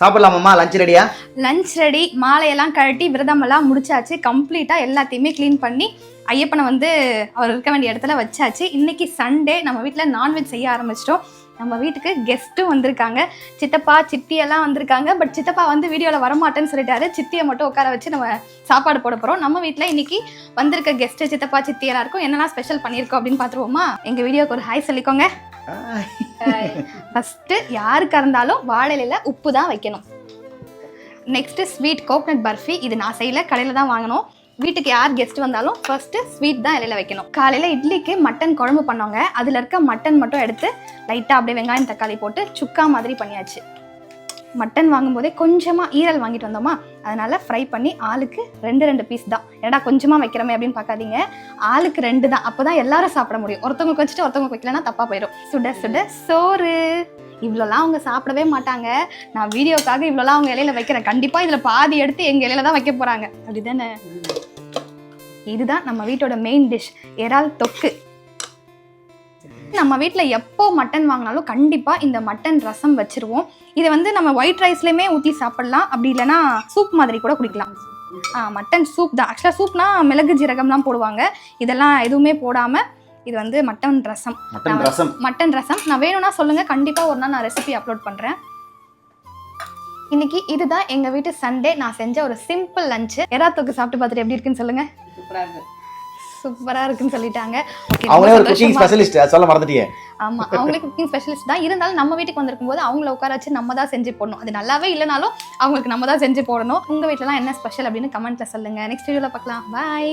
சாப்பிடலாமாம்மா? Lunch ரெடியா lunch ready மாலையெல்லாம் கழட்டி விரதமெல்லாம் முடிச்சாச்சு. கம்ப்ளீட்டாக எல்லாத்தையுமே க்ளீன் பண்ணி ஐயப்பனை வந்து அவர் இருக்க வேண்டிய இடத்துல வச்சாச்சு. இன்னைக்கு சண்டே நம்ம வீட்டில் நான்வெஜ் செய்ய ஆரம்பிச்சிட்டோம். நம்ம வீட்டுக்கு கெஸ்ட்டும் வந்திருக்காங்க. சித்தப்பா சித்தி எல்லாம் வந்திருக்காங்க. பட் சித்தப்பா வந்து வீடியோவில் வரமாட்டேன்னு சொல்லிட்டாரு. சித்தியை மட்டும் உட்கார வச்சு நம்ம சாப்பாடு போட போகிறோம் நம்ம வீட்டில் இன்னைக்கு வந்திருக்க கெஸ்ட்டு சித்தப்பா சித்தி எல்லாருக்கும் என்னெல்லாம் ஸ்பெஷல் பண்ணியிருக்கோம் அப்படின்னு பார்த்துருவோமா? எங்கள் வீடியோக்கு ஒரு ஹாய் சொல்லிக்கோங்க. ஃபஸ்ட்டு யாருக்கா இருந்தாலும் வாழலையில் உப்பு தான் வைக்கணும். நெக்ஸ்ட்டு ஸ்வீட் கோகனட் பர்ஃபி இது நான் செய்யல கடையில் தான் வாங்கணும். வீட்டுக்கு யார் கெஸ்ட் வந்தாலும் ஃபர்ஸ்ட்டு ஸ்வீட் தான் இலையில வைக்கணும். காலையில் இட்லிக்கு மட்டன் குழம்பு பண்ணவங்க அதில் இருக்க மட்டன் மட்டும் எடுத்து லைட்டாக அப்படியே வெங்காயம் தக்காளி போட்டு சுக்கா மாதிரி பண்ணியாச்சு. மட்டன் வாங்கும்போதே கொஞ்சமாக ஈரல் வாங்கிட்டு வந்தோமா? அதனால ஃப்ரை பண்ணி ஆளுக்கு ரெண்டு ரெண்டு பீஸ் தான். ஏடா கொஞ்சமாக வைக்கிறோமே அப்படின்னு பார்க்காதீங்க. ஆளுக்கு ரெண்டு தான். அப்போ தான் எல்லாரும் சாப்பிட முடியும். ஒருத்தவங்களுக்கு வச்சுட்டு ஒருத்தவங்களுக்கு வைக்கலன்னா தப்பாக போயிடும். சுட சுட சோறு. இவ்வளோலாம் அவங்க சாப்பிடவே மாட்டாங்க. நான் வீடியோக்காக இவ்வளோலாம் அவங்க இலையில வைக்கிறேன். கண்டிப்பாக இதில் பாதி எடுத்து எங்கள் இலையில தான் வைக்க போகிறாங்க அப்படிதானே? இதுதான் நம்ம வீட்டோட மெயின் டிஷ் இறால் தொக்கு. நம்ம வீட்டில் எப்போ மட்டன் வாங்கினாலும் கண்டிப்பாக இந்த மட்டன் ரசம் வச்சிருவோம். இதை வந்து நம்ம ஒயிட் ரைஸ்லேயுமே ஊற்றி சாப்பிடலாம். அப்படி இல்லைன்னா சூப் மாதிரி கூட குடிக்கலாம். ஆ மட்டன் சூப் தான். ஆக்சுவலாக சூப்னா மிளகு ஜீரகம்லாம் போடுவாங்க. இதெல்லாம் எதுவுமே போடாமல் இது வந்து mutton rasam. Mutton rasam. Mutton rasam. நான் வேணும்னா சொல்லுங்க. கண்டிப்பா ஒரு நாள் நான் ரெசிபி அப்லோட் பண்றேன். இன்னைக்கு இதுதான் எங்க வீட்டு சண்டே நான் செஞ்ச ஒரு சிம்பிள் லஞ்ச் எறா தொக்கு சாப்பிட்டு பார்த்துட்டு எப்படி இருக்குன்னு சொல்லுங்க. சூப்பரா இருக்குன்னு சொல்லிட்டாங்க. அவங்களே ஒரு குக்கிங் ஸ்பெஷலிஸ்ட் சொல்ல மறந்துட்டீங்க ஆமா அவங்களே குக்கிங் ஸ்பெஷலிஸ்ட் தான். இருந்தாலும் நம்ம வீட்டுக்கு வந்திருக்கும் போது அவங்கள உட்கார வச்சு நம்ம தான் செஞ்சு போடணும். அது நல்லாவே இல்லைனாலும் அவங்களுக்கு நம்ம தான் செஞ்சு போடணும். உங்க வீட்டுலலாம் என்ன ஸ்பெஷல் அப்படின்னு கமெண்ட்ல சொல்லுங்க. நெக்ஸ்ட் வீடியோல பார்க்கலாம். பாய்